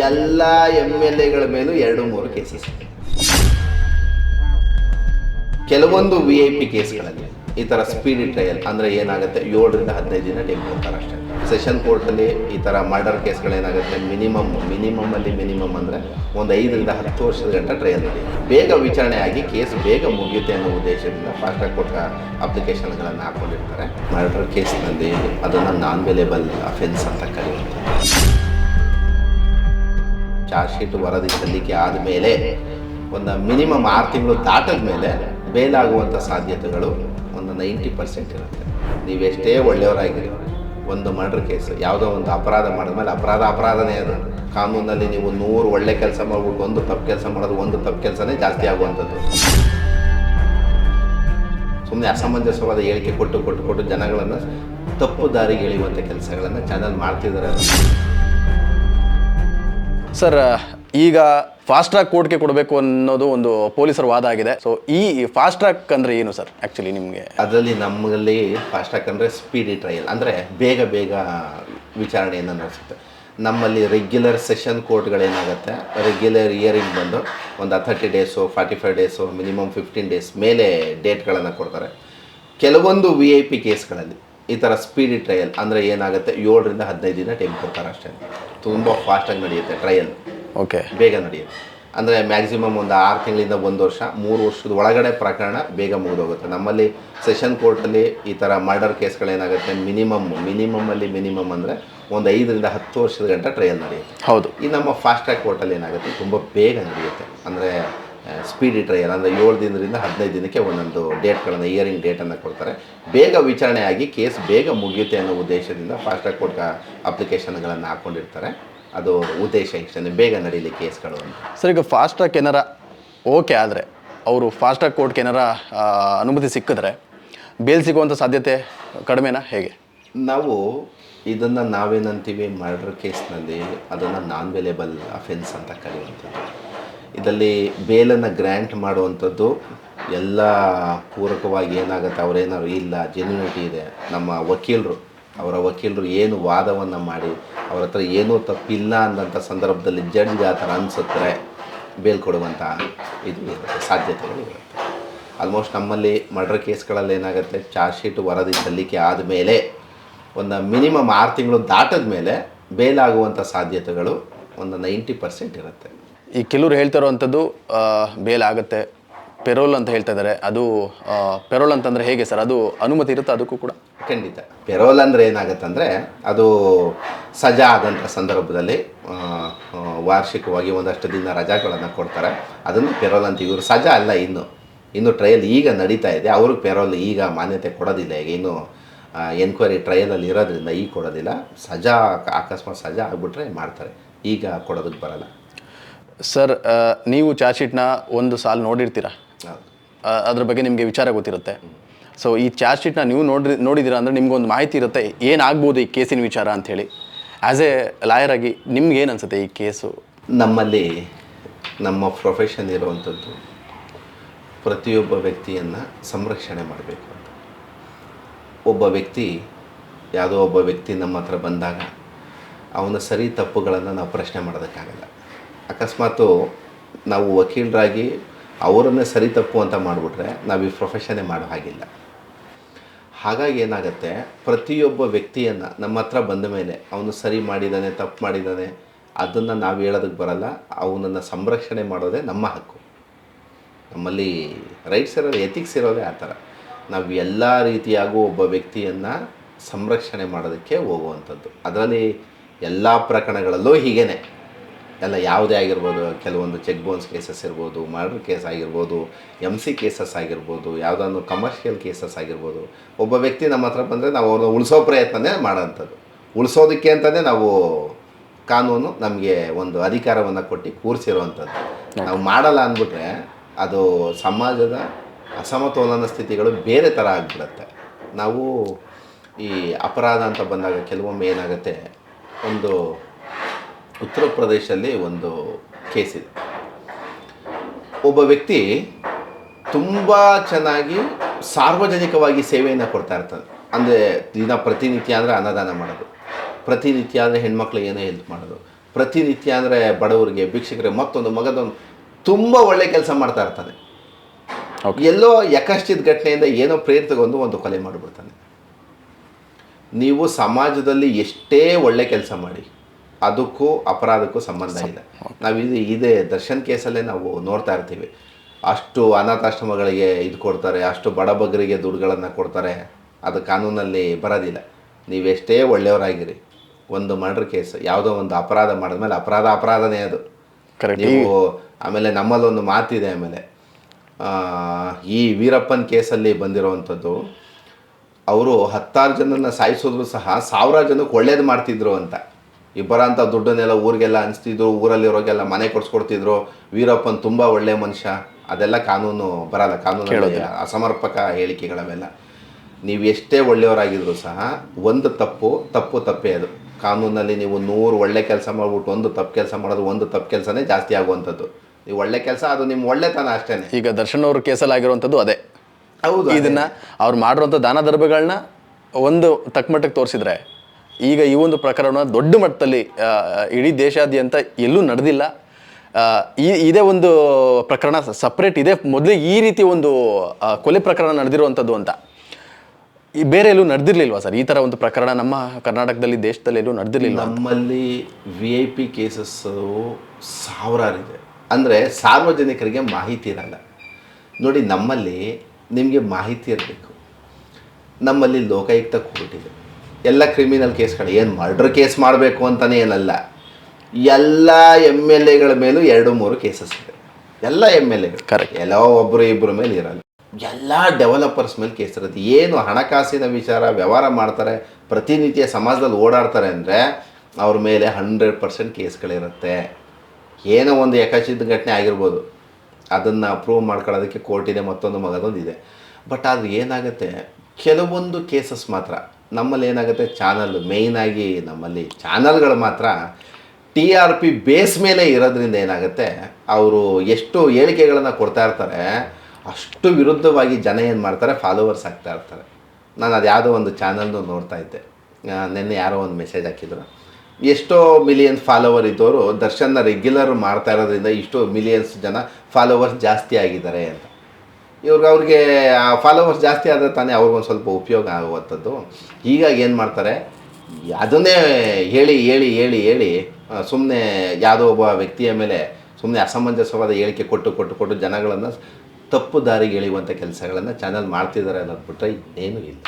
ಎಲ್ಲ M L ಎಗಳ ಮೇಲೂ ಎರಡು ಮೂರು ಕೇಸಸ್ ಕೆಲವೊಂದು ವಿ ಐ ಪಿ ಕೇಸ್ಗಳಲ್ಲಿ ಈ ಥರ ಸ್ಪೀಡ್ ಟ್ರಯಲ್ ಅಂದರೆ ಏನಾಗುತ್ತೆ? ಏಳರಿಂದ ಹದಿನೈದು ದಿನ ಟೈಮ್ ಕೊಡ್ತಾರೆ ಅಷ್ಟೇ. ಸೆಷನ್ ಕೋರ್ಟಲ್ಲಿ ಈ ಥರ ಮರ್ಡರ್ ಕೇಸ್ಗಳೇನಾಗುತ್ತೆ ಮಿನಿಮಮ್ ಮಿನಿಮಮ್ಮಲ್ಲಿ ಮಿನಿಮಮ್ ಅಂದರೆ ಒಂದು ಐದರಿಂದ ಹತ್ತು ವರ್ಷದ ಗಂಟೆ ಟ್ರಯಲ್ ನಡೆಯುತ್ತೆ. ಬೇಗ ವಿಚಾರಣೆ ಆಗಿ ಕೇಸ್ ಬೇಗ ಮುಗಿಯುತ್ತೆ ಅನ್ನೋ ಉದ್ದೇಶದಿಂದ ಫಾಸ್ಟ್ ಕೊಟ್ಟ ಅಪ್ಲಿಕೇಶನ್ಗಳನ್ನು ಹಾಕ್ಕೊಂಡಿರ್ತಾರೆ ಮರ್ಡರ್ ಕೇಸ್ನಲ್ಲಿ ಅದನ್ನು ನಾನ್ ವೆಲೇಬಲ್ ಅಫೆನ್ಸ್ ಅಂತ ಕರೆಯುತ್ತೆ ಚಾರ್ಜ್ ಶೀಟ್ ವರದಿ ಸಲ್ಲಿಕೆ ಆದಮೇಲೆ ಒಂದು ಮಿನಿಮಮ್ ಆರು ತಿಂಗಳು ದಾಟದ ಮೇಲೆ ಬೇಲಾಗುವಂಥ ಸಾಧ್ಯತೆಗಳು ಒಂದು ನೈಂಟಿ ಪರ್ಸೆಂಟ್ ಇರುತ್ತೆ. ನೀವೆಷ್ಟೇ ಒಳ್ಳೆಯವರಾಗಿರಿ, ಒಂದು ಮರ್ಡರ್ ಕೇಸ್, ಯಾವುದೋ ಒಂದು ಅಪರಾಧ ಮಾಡಿದ್ಮೇಲೆ ಅಪರಾಧ ಅಪರಾಧನೇ ಅದು. ಕಾನೂನಲ್ಲಿ ನೀವು ನೂರು ಒಳ್ಳೆ ಕೆಲಸ ಮಾಡ್ಬಿಟ್ಟು ಒಂದು ತಪ್ಪು ಕೆಲಸ ಮಾಡೋದು ಒಂದು ತಪ್ಪು ಕೆಲಸನೇ ಜಾಸ್ತಿ ಆಗುವಂಥದ್ದು. ಸುಮ್ಮನೆ ಅಸಮಂಜಸವಾದ ಹೇಳಿಕೆ ಕೊಟ್ಟು ಕೊಟ್ಟು ಕೊಟ್ಟು ಜನಗಳನ್ನು ತಪ್ಪು ದಾರಿಗೆ ಇಳಿಯುವಂಥ ಕೆಲಸಗಳನ್ನು ಚಾನಲ್ ಮಾಡ್ತಿದ್ದಾರೆ ಸರ್ ಈಗ ಫಾಸ್ಟ್ ಟ್ರ್ಯಾಕ್ ಕೋರ್ಟ್ಗೆ ಕೊಡಬೇಕು ಅನ್ನೋದು ಒಂದು ಪೊಲೀಸರ ವಾದ ಆಗಿದೆ. ಸೊ ಈ ಫಾಸ್ಟ್ ಟ್ರ್ಯಾಕ್ ಅಂದರೆ ಏನು ಸರ್ ಆ್ಯಕ್ಚುಲಿ ನಿಮಗೆ ಅದರಲ್ಲಿ ನಮ್ಮಲ್ಲಿ ಫಾಸ್ಟ್ ಟ್ರ್ಯಾಕ್ ಅಂದರೆ ಸ್ಪೀಡಿ ಟ್ರಯಲ್ ಅಂದರೆ ಬೇಗ ಬೇಗ ವಿಚಾರಣೆಯನ್ನು ನಡೆಸುತ್ತೆ. ನಮ್ಮಲ್ಲಿ ರೆಗ್ಯುಲರ್ ಸೆಷನ್ ಕೋರ್ಟ್ಗಳೇನಾಗುತ್ತೆ ರೆಗ್ಯುಲರ್ ಇಯರಿಂಗ್ ಬಂದು ಒಂದು thirty days forty five days minimum fifteen days ಮೇಲೆ ಡೇಟ್ಗಳನ್ನು ಕೊಡ್ತಾರೆ. ಕೆಲವೊಂದು ವಿ ಐ ಪಿ ಕೇಸ್ಗಳಲ್ಲಿ ಈ ಥರ ಸ್ಪೀಡಿ ಟ್ರಯಲ್ ಅಂದರೆ ಏನಾಗುತ್ತೆ? ಏಳರಿಂದ ಹದಿನೈದು ದಿನ ಟೈಮ್ ಕೊಡ್ತಾರೆ ಅಷ್ಟೇ. ತುಂಬ ಫಾಸ್ಟಾಗಿ ನಡೆಯುತ್ತೆ ಟ್ರಯಲ್ ಓಕೆ ಬೇಗ ನಡೆಯುತ್ತೆ. ಅಂದರೆ ಮ್ಯಾಕ್ಸಿಮಮ್ ಒಂದು ಆರು ತಿಂಗಳಿಂದ ಒಂದು ವರ್ಷ ಮೂರು ವರ್ಷದ ಒಳಗಡೆ ಪ್ರಕರಣ ಬೇಗ ಮುಗಿದೋಗುತ್ತೆ. ನಮ್ಮಲ್ಲಿ ಸೆಷನ್ ಕೋರ್ಟಲ್ಲಿ ಈ ಥರ ಮರ್ಡರ್ ಕೇಸ್ಗಳೇನಾಗುತ್ತೆ? ಮಿನಿಮಮ್ ಮಿನಿಮಮ್ಮಲ್ಲಿ ಮಿನಿಮಮ್ ಅಂದರೆ ಒಂದು ಐದರಿಂದ ಹತ್ತು ವರ್ಷದ ಗಂಟ ಟ್ರಯಲ್ ನಡೆಯುತ್ತೆ. ಹೌದು. ಈ ನಮ್ಮ ಫಾಸ್ಟ್ ಟ್ರ್ಯಾಕ್ ಕೋರ್ಟಲ್ಲಿ ಏನಾಗುತ್ತೆ? ತುಂಬ ಬೇಗ ನಡೆಯುತ್ತೆ. ಅಂದರೆ ಸ್ಪೀಡಿ ಟ್ರಯಲ್ ಅಂದರೆ ಏಳು ದಿನದಿಂದ ಹದಿನೈದು ದಿನಕ್ಕೆ ಒಂದೊಂದು ಡೇಟ್ಗಳನ್ನು ಇಯರಿಂಗ್ ಡೇಟನ್ನು ಕೊಡ್ತಾರೆ. ಬೇಗ ವಿಚಾರಣೆ ಆಗಿ ಕೇಸ್ ಬೇಗ ಮುಗಿಯುತ್ತೆ ಅನ್ನೋ ಉದ್ದೇಶದಿಂದ ಫಾಸ್ಟ್ ಟ್ರ್ಯಾಕ್ ಕೋರ್ಟ್ ಅಪ್ಲಿಕೇಶನ್ಗಳನ್ನು ಹಾಕ್ಕೊಂಡಿರ್ತಾರೆ ಅದು ಉದ್ದೇಶ ಇಷ್ಟೇ ಬೇಗ ನಡೀಲಿ ಕೇಸ್ಗಳು ಸರ್ ಈಗ ಫಾಸ್ಟ್ ಟ್ರ್ಯಾಕ್ ಏನಾರ ಓಕೆ ಆದರೆ ಅವರು ಫಾಸ್ಟ್ ಟ್ರ್ಯಾಕ್ ಕೋರ್ಟ್ಗೆ ಏನಾರ ಅನುಮತಿ ಸಿಕ್ಕಿದ್ರೆ ಬೇಲ್ ಸಿಗುವಂಥ ಸಾಧ್ಯತೆ ಕಡಿಮೆನಾ? ಹೇಗೆ? ನಾವು ಇದನ್ನು ನಾವೇನಂತೀವಿ ಮರ್ಡರ್ ಕೇಸ್ನಲ್ಲಿ ಅದನ್ನು ನಾನ್ ವೆಲೇಬಲ್ ಅಫೆನ್ಸ್ ಅಂತ ಕರೆಯುವಂಥದ್ದು. ಇದರಲ್ಲಿ ಬೇಲನ್ನು ಗ್ರ್ಯಾಂಟ್ ಮಾಡುವಂಥದ್ದು ಎಲ್ಲ ಪೂರಕವಾಗಿ ಏನಾಗುತ್ತೆ, ಅವರೇನಾದ್ರು ಇಲ್ಲ ಜೆನ್ಯುನಿಟಿ ಇದೆ. ನಮ್ಮ ವಕೀಲರು, ಅವರ ವಕೀಲರು ಏನು ವಾದವನ್ನು ಮಾಡಿ, ಅವ್ರ ಹತ್ರ ಏನೂ ತಪ್ಪಿಲ್ಲ ಅಂದಂಥ ಸಂದರ್ಭದಲ್ಲಿ ಜಡ್ಜ್ಗೆ ಆ ಥರ ಅನಿಸುತ್ತೆ ಬೇಲ್ ಕೊಡುವಂಥ ಇದು ಇರುತ್ತೆ, ಸಾಧ್ಯತೆಗಳು ಇರುತ್ತೆ. ಆಲ್ಮೋಸ್ಟ್ ನಮ್ಮಲ್ಲಿ ಮರ್ಡರ್ ಕೇಸ್ಗಳಲ್ಲಿ ಏನಾಗುತ್ತೆ ಚಾರ್ಜ್ ಶೀಟ್ ವರದಿ ಸಲ್ಲಿಕೆ ಆದಮೇಲೆ, ಒಂದು ಮಿನಿಮಮ್ ಆರು ತಿಂಗಳು ದಾಟದ ಮೇಲೆ ಬೇಲಾಗುವಂಥ ಸಾಧ್ಯತೆಗಳು ಒಂದು ನೈಂಟಿ ಪರ್ಸೆಂಟ್ ಇರುತ್ತೆ. ಈ ಕೆಲವರು ಹೇಳ್ತಾ ಇರೋವಂಥದ್ದು ಬೇಲ್ ಆಗುತ್ತೆ. ಪೆರೋಲ್ ಅಂತ ಹೇಳ್ತಾ ಇದ್ದಾರೆ. ಅದು ಪೆರೋಲ್ ಅಂತಂದರೆ ಹೇಗೆ ಸರ್? ಅದು ಅನುಮತಿ ಇರುತ್ತೆ ಅದಕ್ಕೂ ಕೂಡ? ಖಂಡಿತ. ಪೆರೋಲ್ ಅಂದರೆ ಏನಾಗುತ್ತಂದರೆ, ಅದು ಸಜಾ ಆದಂಥ ಸಂದರ್ಭದಲ್ಲಿ ವಾರ್ಷಿಕವಾಗಿ ಒಂದಷ್ಟು ದಿನ ರಜಾಗಳನ್ನು ಕೊಡ್ತಾರೆ. ಅದನ್ನು ಪೆರೋಲ್ ಅಂತ ಇವರು ಸಜಾ ಅಲ್ಲ ಇನ್ನು. ಇನ್ನು ಟ್ರಯಲ್ ಈಗ ನಡೀತಾ ಇದೆ. ಅವರು ಪೆರೋಲ್ ಈಗ ಮಾನ್ಯತೆ ಕೊಡೋದಿಲ್ಲ ಈಗ. ಇನ್ನು ಎನ್ಕ್ವೈರಿ ಟ್ರಯಲಲ್ಲಿ ಇರೋದ್ರಿಂದ ಈಗ ಕೊಡೋದಿಲ್ಲ. ಸಜಾ, ಅಕಸ್ಮಾತ್ ಸಜಾ ಆಗಿಬಿಟ್ರೆ ಮಾಡ್ತಾರೆ. ಈಗ ಕೊಡೋದಕ್ಕೆ ಬರಲ್ಲ. ಸರ್ ನೀವು ಚಾರ್ಜ್ ಶೀಟ್ನ ಒಂದು ಸಾಲು ನೋಡಿರ್ತೀರಾ? ಅದ್ರ ಬಗ್ಗೆ ನಿಮಗೆ ವಿಚಾರ ಗೊತ್ತಿರುತ್ತೆ. ಸೊ ಈ ಚಾರ್ಜ್ ಶೀಟ್ನ ನೀವು ನೋಡಿ ನೋಡಿದ್ದೀರಾ ಅಂದರೆ ನಿಮ್ಗೊಂದು ಮಾಹಿತಿ ಇರುತ್ತೆ ಏನಾಗ್ಬೋದು ಈ ಕೇಸಿನ ವಿಚಾರ ಅಂಥೇಳಿ. ಆ್ಯಸ್ ಎ ಲಾಯರ್ ಆಗಿ ನಿಮ್ಗೆ ಏನು ಅನ್ಸುತ್ತೆ ಈ ಕೇಸು? ನಮ್ಮಲ್ಲಿ ನಮ್ಮ ಪ್ರೊಫೆಷನ್ ಇರುವಂಥದ್ದು ಪ್ರತಿಯೊಬ್ಬ ವ್ಯಕ್ತಿಯನ್ನು ಸಂರಕ್ಷಣೆ ಮಾಡಬೇಕು ಅಂತ. ಒಬ್ಬ ವ್ಯಕ್ತಿ ಯಾವುದೋ ಒಬ್ಬ ವ್ಯಕ್ತಿ ನಮ್ಮ ಹತ್ರ ಬಂದಾಗ ಅವನ ಸರಿ ತಪ್ಪುಗಳನ್ನು ನಾವು ಪ್ರಶ್ನೆ ಮಾಡೋದಕ್ಕಾಗಲ್ಲ. ಅಕಸ್ಮಾತು ನಾವು ವಕೀಲರಾಗಿ ಅವರನ್ನೇ ಸರಿ ತಪ್ಪು ಅಂತ ಮಾಡಿಬಿಟ್ರೆ ನಾವು ಈ ಪ್ರೊಫೆಷನ್ನೇ ಮಾಡೋ ಹಾಗಿಲ್ಲ. ಹಾಗಾಗಿ ಏನಾಗುತ್ತೆ, ಪ್ರತಿಯೊಬ್ಬ ವ್ಯಕ್ತಿಯನ್ನು ನಮ್ಮ ಹತ್ರ ಬಂದ ಮೇಲೆ ಅವನು ಸರಿ ಮಾಡಿದ್ದಾನೆ ತಪ್ಪು ಮಾಡಿದ್ದಾನೆ ಅದನ್ನು ನಾವು ಹೇಳೋದಕ್ಕೆ ಬರಲ್ಲ, ಅವನನ್ನು ಸಂರಕ್ಷಣೆ ಮಾಡೋದೇ ನಮ್ಮ ಹಕ್ಕು. ನಮ್ಮಲ್ಲಿ ರೈಟ್ಸ್ ಇರೋದು ಎಥಿಕ್ಸ್ ಇರೋದೇ ಆ ಥರ. ನಾವು ಎಲ್ಲ ರೀತಿಯಾಗೂ ಒಬ್ಬ ವ್ಯಕ್ತಿಯನ್ನು ಸಂರಕ್ಷಣೆ ಮಾಡೋದಕ್ಕೆ ಹೋಗುವಂಥದ್ದು. ಅದರಲ್ಲಿ ಎಲ್ಲ ಪ್ರಕರಣಗಳಲ್ಲೂ ಹೀಗೇನೆ. ಎಲ್ಲ ಯಾವುದೇ ಆಗಿರ್ಬೋದು, ಕೆಲವೊಂದು ಚೆಕ್ ಬೌನ್ಸ್ ಕೇಸಸ್ ಇರ್ಬೋದು ಮರ್ಡರ್ ಕೇಸ್ ಆಗಿರ್ಬೋದು ಎಂ ಸಿ ಕೇಸಸ್ ಆಗಿರ್ಬೋದು ಯಾವುದೊಂದು ಕಮರ್ಷಿಯಲ್ ಕೇಸಸ್ ಆಗಿರ್ಬೋದು, ಒಬ್ಬ ವ್ಯಕ್ತಿ ನಮ್ಮ ಹತ್ರ ಬಂದರೆ ನಾವು ಅವ್ರನ್ನ ಉಳಿಸೋ ಪ್ರಯತ್ನನೇ ಮಾಡೋಂಥದ್ದು. ಉಳಿಸೋದಕ್ಕೆ ಅಂತಲೇ ನಾವು ಕಾನೂನು ನಮಗೆ ಒಂದು ಅಧಿಕಾರವನ್ನು ಕೊಟ್ಟು ಕೂರಿಸಿರುವಂಥದ್ದು ನಾವು ಮಾಡಲ್ಲ ಅಂದ್ಬಿಟ್ರೆ ಅದು ಸಮಾಜದ ಅಸಮತೋಲನ ಸ್ಥಿತಿಗಳು ಬೇರೆ ಥರ ಆಗಿಬಿಡುತ್ತೆ. ನಾವು ಈ ಅಪರಾಧ ಅಂತ ಬಂದಾಗ ಕೆಲವೊಮ್ಮೆ ಏನಾಗುತ್ತೆ, ಒಂದು ಉತ್ತರ ಪ್ರದೇಶದಲ್ಲಿ ಒಂದು ಕೇಸ್ ಇದೆ. ಒಬ್ಬ ವ್ಯಕ್ತಿ ತುಂಬ ಚೆನ್ನಾಗಿ ಸಾರ್ವಜನಿಕವಾಗಿ ಸೇವೆಯನ್ನು ಕೊಡ್ತಾ ಇರ್ತಾನೆ. ಅಂದರೆ ದಿನ ಪ್ರತಿನಿತ್ಯ ಅಂದರೆ ಅನ್ನದಾನ ಮಾಡೋದು. ಪ್ರತಿನಿತ್ಯ ಅಂದರೆ ಹೆಣ್ಮಕ್ಳಿಗೆ ಏನೋ ಹೆಲ್ಪ್ ಮಾಡೋದು. ಪ್ರತಿನಿತ್ಯ ಅಂದರೆ ಬಡವರಿಗೆ ಭಿಕ್ಷಕರಿಗೆ ಮತ್ತೊಂದು ಮಗದೊಂದು ತುಂಬ ಒಳ್ಳೆ ಕೆಲಸ ಮಾಡ್ತಾ ಇರ್ತಾನೆ. ಎಲ್ಲೋ ಯಕಶ್ಚಿತ್ ಘಟನೆಯಿಂದ ಏನೋ ಪ್ರೇರಿತಗೊಂಡು ಒಂದು ಕೊಲೆ ಮಾಡಿಬಿಡ್ತಾನೆ. ನೀವು ಸಮಾಜದಲ್ಲಿ ಎಷ್ಟೇ ಒಳ್ಳೆ ಕೆಲಸ ಮಾಡಿ ಅದಕ್ಕೂ ಅಪರಾಧಕ್ಕೂ ಸಂಬಂಧ ಇಲ್ಲ. ನಾವು ಇದು ಇದೇ ದರ್ಶನ್ ಕೇಸಲ್ಲೇ ನಾವು ನೋಡ್ತಾ ಇರ್ತೀವಿ. ಅಷ್ಟು ಅನಾಥಾಶ್ರಮಗಳಿಗೆ ಇದು ಕೊಡ್ತಾರೆ ಅಷ್ಟು ಬಡಬಗರಿಗೆ ದುಡ್ಡುಗಳನ್ನು ಕೊಡ್ತಾರೆ ಅದು ಕಾನೂನಲ್ಲಿ ಬರೋದಿಲ್ಲ. ನೀವೆಷ್ಟೇ ಒಳ್ಳೆಯವರಾಗಿರಿ ಒಂದು ಮರ್ಡರ್ ಕೇಸ್ ಯಾವುದೋ ಒಂದು ಅಪರಾಧ ಮಾಡಿದ್ಮೇಲೆ ಅಪರಾಧ ಅಪರಾಧನೇ ಅದು. ನೀವು ಆಮೇಲೆ ನಮ್ಮಲ್ಲೊಂದು ಮಾತಿದೆ ಆಮೇಲೆ ಈ ವೀರಪ್ಪನ್ ಕೇಸಲ್ಲಿ ಬಂದಿರೋವಂಥದ್ದು ಅವರು ಹತ್ತಾರು ಜನನ ಸಾಯಿಸಿದ್ರು ಸಹ ಸಾವಿರಾರು ಜನಕ್ಕೆ ಒಳ್ಳೇದು ಮಾಡ್ತಿದ್ರು ಅಂತ. ಈ ಬರೋಂಥ ದುಡ್ಡನ್ನೆಲ್ಲ ಊರಿಗೆಲ್ಲ ಹಂಚ್ತಿದ್ರು ಊರಲ್ಲಿರೋಗೆಲ್ಲ ಮನೆ ಕೊಡಿಸ್ಕೊಡ್ತಿದ್ರು. ವೀರಪ್ಪನ್ ತುಂಬ ಒಳ್ಳೆ ಮನುಷ್ಯ. ಅದೆಲ್ಲ ಕಾನೂನು ಬರಲ್ಲ ಕಾನೂನು ಅಸಮರ್ಪಕ ಹೇಳಿಕೆಗಳವೆಲ್ಲ. ನೀವು ಎಷ್ಟೇ ಒಳ್ಳೆಯವರಾಗಿದ್ರು ಸಹ ಒಂದು ತಪ್ಪು ತಪ್ಪು ತಪ್ಪೇ ಅದು. ಕಾನೂನಲ್ಲಿ ನೀವು ನೂರು ಒಳ್ಳೆ ಕೆಲಸ ಮಾಡ್ಬಿಟ್ಟು ಒಂದು ತಪ್ಪು ಕೆಲಸ ಮಾಡೋದು ಒಂದು ತಪ್ಪು ಕೆಲಸನೇ ಜಾಸ್ತಿ ಆಗುವಂಥದ್ದು. ನೀವು ಒಳ್ಳೆ ಕೆಲಸ ಅದು ನಿಮ್ಮ ಒಳ್ಳೆತನ ಅಷ್ಟೇ ಈಗ ದರ್ಶನ್ ಅವ್ರ ಕೇಸಲ್ಲಿ ಆಗಿರುವಂಥದ್ದು ಅದೇ. ಹೌದು ಇದನ್ನು ಅವ್ರು ಮಾಡಿರುವಂಥ ದಾನ ಧರ್ಮಗಳನ್ನ ಒಂದು ತಕ್ಕಮಟ್ಟಕ್ಕೆ ತೋರಿಸಿದ್ರೆ ಈಗ ಈ ಒಂದು ಪ್ರಕರಣ ದೊಡ್ಡ ಮಟ್ಟದಲ್ಲಿ ಇಡೀ ದೇಶಾದ್ಯಂತ ಎಲ್ಲೂ ನಡೆದಿಲ್ಲ. ಈ, ಇದೇ ಒಂದು ಪ್ರಕರಣ ಸಪ್ರೇಟ್ ಇದೆ. ಮೊದಲೇ ಈ ರೀತಿ ಒಂದು ಕೊಲೆ ಪ್ರಕರಣ ನಡೆದಿರುವಂಥದ್ದು ಅಂತ. ಈ ಬೇರೆ ಎಲ್ಲೂ ನಡೆದಿರ್ಲಿಲ್ವಾ ಸರ್? ಈ ಥರ ಒಂದು ಪ್ರಕರಣ ನಮ್ಮ ಕರ್ನಾಟಕದಲ್ಲಿ, ದೇಶದಲ್ಲಿ ಎಲ್ಲೂ ನಡೆದಿರಲಿಲ್ಲ ನಮ್ಮಲ್ಲಿ ವಿ ಐ ಪಿ ಕೇಸಸ್ಸು ಸಾವಿರಾರಿದೆ. ಅಂದರೆ ಸಾರ್ವಜನಿಕರಿಗೆ ಮಾಹಿತಿ ಇರಲ್ಲ. ನೋಡಿ, ನಮ್ಮಲ್ಲಿ ನಿಮಗೆ ಮಾಹಿತಿ ಇರಬೇಕು. ನಮ್ಮಲ್ಲಿ ಲೋಕಾಯುಕ್ತ ಕೋರ್ಟ್ ಇದೆ ಎಲ್ಲ ಕ್ರಿಮಿನಲ್ ಕೇಸ್ಗಳು ಏನು ಮರ್ಡ್ರ್ ಕೇಸ್ ಮಾಡಬೇಕು ಅಂತಲೇ ಏನಲ್ಲ. ಎಲ್ಲ ಎಂ ಎಲ್ ಎಗಳ ಮೇಲೂ ಎರಡು ಮೂರು ಕೇಸಸ್ ಇದೆ. ಎಲ್ಲ ಎಂ ಎಲ್ ಎಗಳು ಕರೆಕ್ಟ್ ಎಲ್ಲೋ ಒಬ್ಬರು ಇಬ್ಬರ ಮೇಲೆ ಇರಲ್ಲ. ಎಲ್ಲ ಡೆವಲಪರ್ಸ್ ಮೇಲೆ ಕೇಸ್ ಇರುತ್ತೆ. ಏನು ಹಣಕಾಸಿನ ವಿಚಾರ ವ್ಯವಹಾರ ಮಾಡ್ತಾರೆ ಪ್ರತಿನಿತ್ಯ ಸಮಾಜದಲ್ಲಿ ಓಡಾಡ್ತಾರೆ ಅಂದರೆ ಅವ್ರ ಮೇಲೆ ಹಂಡ್ರೆಡ್ ಪರ್ಸೆಂಟ್ ಕೇಸ್ಗಳಿರುತ್ತೆ. ಏನೋ ಒಂದು ಯಕಚಿತ ಘಟನೆ ಆಗಿರ್ಬೋದು. ಅದನ್ನು ಅಪ್ರೂವ್ ಮಾಡ್ಕೊಳ್ಳೋದಕ್ಕೆ ಕೋರ್ಟಿದೆ ಮತ್ತೊಂದು ಮಗದೊಂದು ಇದೆ ಬಟ್ ಆದರೆ ಏನಾಗುತ್ತೆ? ಕೆಲವೊಂದು ಕೇಸಸ್ ಮಾತ್ರ. ನಮ್ಮಲ್ಲಿ ಏನಾಗುತ್ತೆ? ಚಾನಲ್ ಮೇಯ್ನಾಗಿ ನಮ್ಮಲ್ಲಿ ಚಾನಲ್ಗಳು ಮಾತ್ರ ಟಿ ಆರ್ ಪಿ ಬೇಸ್ ಮೇಲೆ ಇರೋದ್ರಿಂದ ಏನಾಗುತ್ತೆ? ಅವರು ಎಷ್ಟು ಹೇಳಿಕೆಗಳನ್ನು ಕೊಡ್ತಾ ಇರ್ತಾರೆ, ಅಷ್ಟು ವಿರುದ್ಧವಾಗಿ ಜನ ಏನು ಮಾಡ್ತಾರೆ? ಫಾಲೋವರ್ಸ್ ಆಗ್ತಾ ಇರ್ತಾರೆ. ನಾನು ಅದು ಯಾವುದೋ ಒಂದು ಚಾನಲ್ನು ನೋಡ್ತಾ ಇದ್ದೆ. ನಿನ್ನೆ ಯಾರೋ ಒಂದು ಮೆಸೇಜ್ ಹಾಕಿದ್ರು. ಎಷ್ಟೋ ಮಿಲಿಯನ್ಸ್ ಫಾಲೋವರ್ ಇದ್ದವರು ದರ್ಶನ್ನ ರೆಗ್ಯುಲರ್ ಮಾಡ್ತಾ ಇರೋದ್ರಿಂದ ಇಷ್ಟು ಮಿಲಿಯನ್ಸ್ ಜನ ಫಾಲೋವರ್ಸ್ ಜಾಸ್ತಿ ಆಗಿದ್ದಾರೆ ಅಂತ. ಇವ್ರಿಗೆ ಅವ್ರಿಗೆ ಫಾಲೋವರ್ಸ್ ಜಾಸ್ತಿ ಆದರೆ ತಾನೇ ಅವ್ರಿಗೊಂದು ಸ್ವಲ್ಪ ಉಪಯೋಗ ಆಗುವಂಥದ್ದು. ಹೀಗಾಗಿ ಏನು ಮಾಡ್ತಾರೆ, ಅದನ್ನೇ ಹೇಳಿ ಹೇಳಿ ಹೇಳಿ ಹೇಳಿ ಸುಮ್ಮನೆ ಯಾವುದೋ ಒಬ್ಬ ವ್ಯಕ್ತಿಯ ಮೇಲೆ ಸುಮ್ಮನೆ ಅಸಮಂಜಸವಾದ ಹೇಳಿಕೆ ಕೊಟ್ಟು ಕೊಟ್ಟು ಕೊಟ್ಟು ಜನಗಳನ್ನು ತಪ್ಪು ದಾರಿಗೆ ಎಳೆಯುವಂಥ ಕೆಲಸಗಳನ್ನು ಚಾನಲ್ ಮಾಡ್ತಿದ್ದಾರೆ ಅನ್ನೋದು ಬಿಟ್ಟರೆ ಇನ್ನೇನು ಇಲ್ಲ.